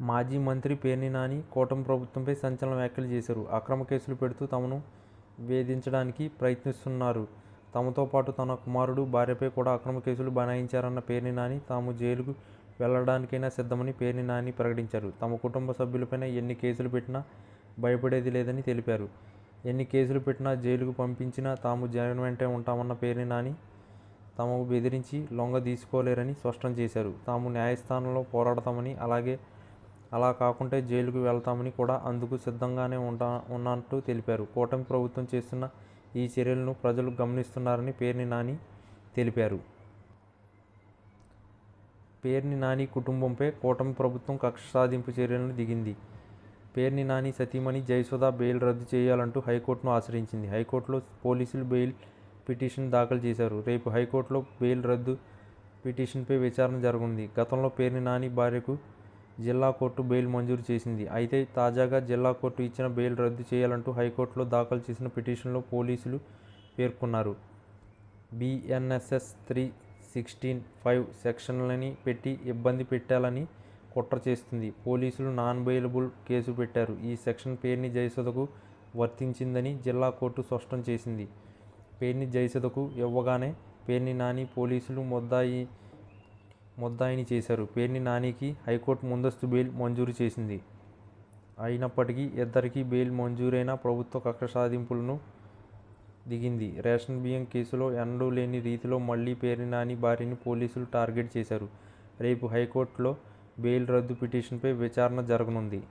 మాజీ మంత్రి పేర్ని నాని కూటమి ప్రభుత్వంపై సంచలన వ్యాఖ్యలు చేశారు. అక్రమ కేసులు పెడుతూ తమను వేధించడానికి ప్రయత్నిస్తున్నారు. తమతో పాటు తన కుమారుడు భార్యపై కూడా అక్రమ కేసులు బనాయించారన్న పేర్ని నాని తాము జైలుకు వెళ్ళడానికైనా సిద్ధమని పేర్ని నాని ప్రకటించారు. తమ కుటుంబ సభ్యులపైన ఎన్ని కేసులు పెట్టినా భయపడేది లేదని తెలిపారు. ఎన్ని కేసులు పెట్టినా జైలుకు పంపించినా తాము జగన్ వెంటే ఉంటామన్న పేర్ని నాని తమకు బెదిరించి లొంగ తీసుకోలేరని స్పష్టం చేశారు. తాము న్యాయస్థానంలో పోరాడతామని అలాగే అలా కాకుంటే జైలుకు వెళ్తామని కూడా అందుకు సిద్ధంగానే ఉంటా ఉన్నట్టు తెలిపారు. కూటమి ప్రభుత్వం చేస్తున్న ఈ చర్యలను ప్రజలు గమనిస్తున్నారని పేర్ని నాని తెలిపారు. పేర్ని నాని కుటుంబంపై కూటమి ప్రభుత్వం కక్ష సాధింపు చర్యలను దిగింది. పేర్ని నాని సతీమణి జయసుధ బెయిల్ రద్దు చేయాలంటూ హైకోర్టును ఆశ్రయించింది. హైకోర్టులో పోలీసులు బెయిల్ పిటిషన్ దాఖలు చేశారు. రేపు హైకోర్టులో బెయిల్ రద్దు పిటిషన్పై విచారణ జరగనుంది. గతంలో పేర్ని నాని భార్యకు జిల్లా కోర్టు బెయిల్ మంజూరు చేసింది. అయితే తాజాగా జిల్లా కోర్టు ఇచ్చిన బెయిల్ రద్దు చేయాలంటూ హైకోర్టులో దాఖలు చేసిన పిటిషన్లో పోలీసులు పేర్కొన్నారు. బిఎన్ఎస్ఎస్ త్రీ సిక్స్టీన్ ఫైవ్ సెక్షన్లని పెట్టి ఇబ్బంది పెట్టాలని కుట్ర చేస్తుంది. పోలీసులు నాన్ బెయిలబుల్ కేసు పెట్టారు. ఈ సెక్షన్ పేర్ని జయసుధకు వర్తించిందని జిల్లా కోర్టు స్పష్టం చేసింది. పేర్ని జయసుధకు ఇవ్వగానే పేర్ని నాని పోలీసులు ముద్దాయి ముద్దాయిని చేశారు. పేర్ని నానికి హైకోర్టు ముందస్తు బెయిల్ మంజూరు చేసింది. అయినప్పటికీ ఇద్దరికీ బెయిల్ మంజూరైన ప్రభుత్వ కక్ష సాధింపులను దిగింది. రేషన్ బియ్యం కేసులో ఎన్నడూ లేని రీతిలో మళ్ళీ పేర్ని నాని భార్యని పోలీసులు టార్గెట్ చేశారు. రేపు హైకోర్టులో బెయిల్ రద్దు పిటిషన్పై విచారణ జరగనుంది.